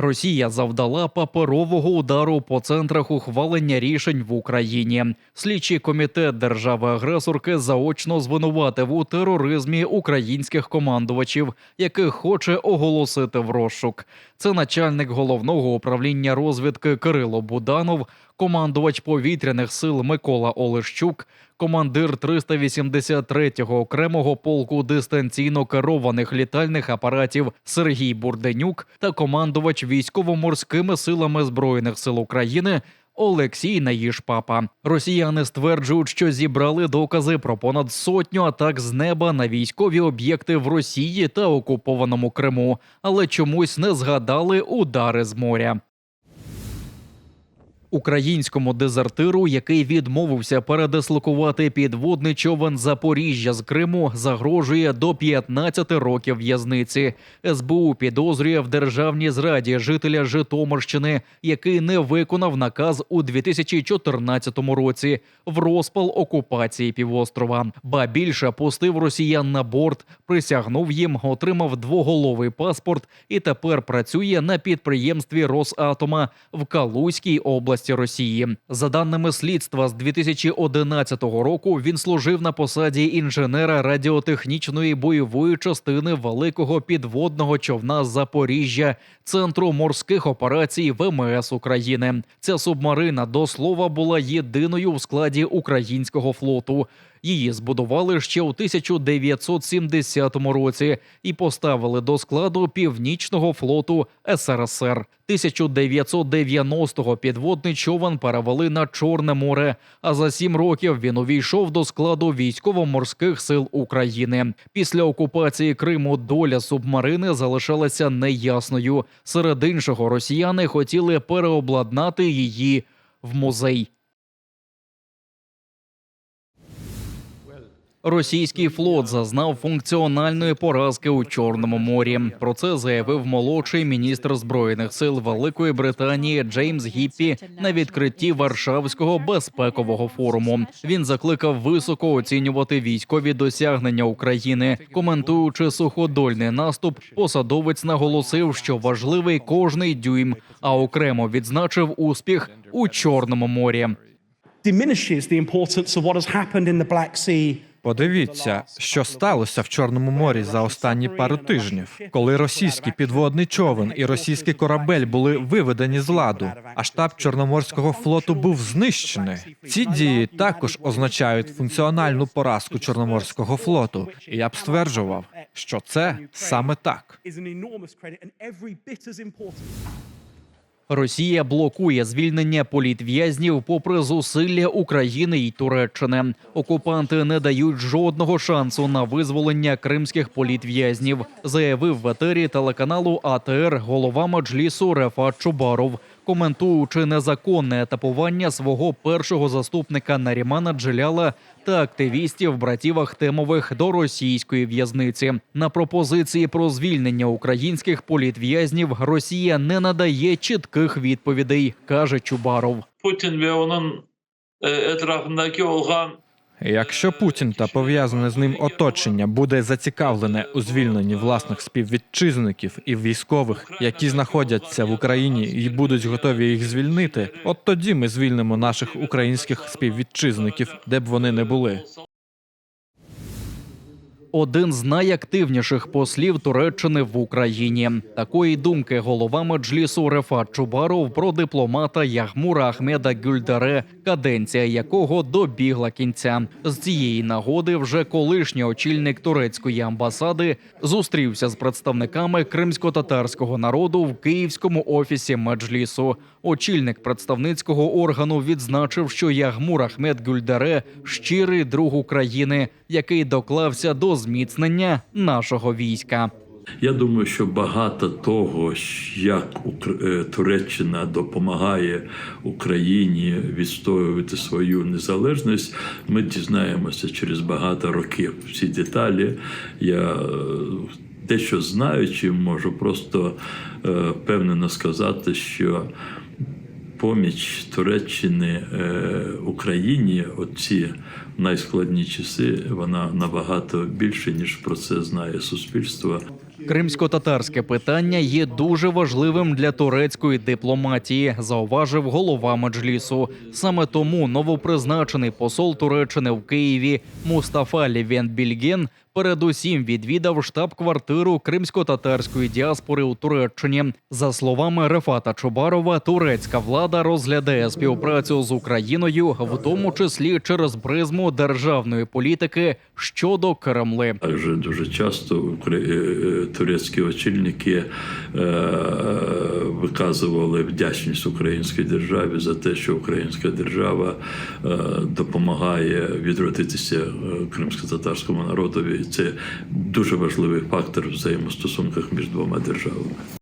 Росія завдала паперового удару по центрах ухвалення рішень в Україні. Слідчий комітет держави-агресорки заочно звинуватив у тероризмі українських командувачів, яких хоче оголосити в розшук. Це начальник головного управління розвідки Кирило Буданов, командувач повітряних сил Микола Олещук, командир 383-го окремого полку дистанційно керованих літальних апаратів Сергій Бурденюк та командувач військово-морськими силами збройних сил України. Олексій Наїшпапа. Росіяни стверджують, що зібрали докази про понад сотню атак з неба на військові об'єкти в Росії та окупованому Криму, але чомусь не згадали удари з моря. Українському дезертиру, який відмовився передислокувати підводний човен Запоріжжя з Криму, загрожує до 15 років в'язниці. СБУ підозрює в державній зраді жителя Житомирщини, який не виконав наказ у 2014 році в розпал окупації півострова. Ба більше пустив росіян на борт, присягнув їм, отримав двоголовий паспорт і тепер працює на підприємстві Росатома в Калузькій області Росії. За даними слідства, з 2011 року він служив на посаді інженера радіотехнічної бойової частини великого підводного човна Запоріжжя Центру морських операцій ВМС України. Ця субмарина до слова була єдиною в складі українського флоту. Її збудували ще у 1970 році і поставили до складу північного флоту СРСР. 1990-го підводний човен перевели на Чорне море. А за сім років він увійшов до складу військово-морських сил України. Після окупації Криму доля субмарини залишалася неясною. Серед іншого, росіяни хотіли переобладнати її в музей. Російський флот зазнав функціональної поразки у Чорному морі. Про це заявив молодший міністр збройних сил Великої Британії Джеймс Гіппі на відкритті Варшавського безпекового форуму. Він закликав високо оцінювати військові досягнення України. Коментуючи суходольний наступ, посадовець наголосив, що важливий кожний дюйм, а окремо відзначив успіх у Чорному морі. diminishes the importance of what has happened in the Black Sea Подивіться, що сталося в Чорному морі за останні пару тижнів, коли російський підводний човен і російський корабель були виведені з ладу, а штаб Чорноморського флоту був знищений. Ці дії також означають функціональну поразку Чорноморського флоту. І я б стверджував, що це саме так. Росія блокує звільнення політв'язнів попри зусилля України й Туреччини. Окупанти не дають жодного шансу на визволення кримських політв'язнів, заявив в етері телеканалу АТР голова Маджлісу Рефат Чубаров, коментуючи незаконне етапування свого першого заступника Нарімана Джеляла та активістів братів Ахтемових до російської в'язниці. На пропозиції про звільнення українських політв'язнів Росія не надає чітких відповідей, каже Чубаров. Putin ve onun olğan Якщо Путін та пов'язане з ним оточення буде зацікавлене у звільненні власних співвітчизників і військових, які знаходяться в Україні і будуть готові їх звільнити, от тоді ми звільнимо наших українських співвітчизників, де б вони не були. Один з найактивніших послів Туреччини в Україні. Такої думки голова меджлісу Рефат Чубаров про дипломата Ягмура Ахмеда Гюльдаре, каденція якого добігла кінця. З цієї нагоди вже колишній очільник турецької амбасади зустрівся з представниками кримсько-татарського народу в київському офісі меджлісу. Очільник представницького органу відзначив, що Ягмур Ахмед Гюльдаре щирий друг України, який доклався до зміцнення нашого війська. Я думаю, що багато того, як е, Туреччина допомагає Україні відстоювати свою незалежність, ми дізнаємося через багато років. Всі деталі я е, дещо знаючи, можу просто е, впевнено сказати, що поміч Туреччини Україні, оці найскладні часи, вона набагато більше, ніж про це знає суспільство. Кримсько-татарське питання є дуже важливим для турецької дипломатії, зауважив голова меджлісу. Саме тому новопризначений посол Туреччини в Києві Мустафа Більген передусім відвідав штаб-квартиру кримсько-татарської діаспори у Туреччині. За словами Рефата Чубарова, турецька влада розглядає співпрацю з Україною, в тому числі через призму державної політики щодо Кремли. Також дуже часто е, турецькі очільники е, виказували вдячність українській державі за те, що українська держава е, допомагає відродитися кримсько-татарському народові. І Це дуже важливий фактор в взаємостосунках між двома державами.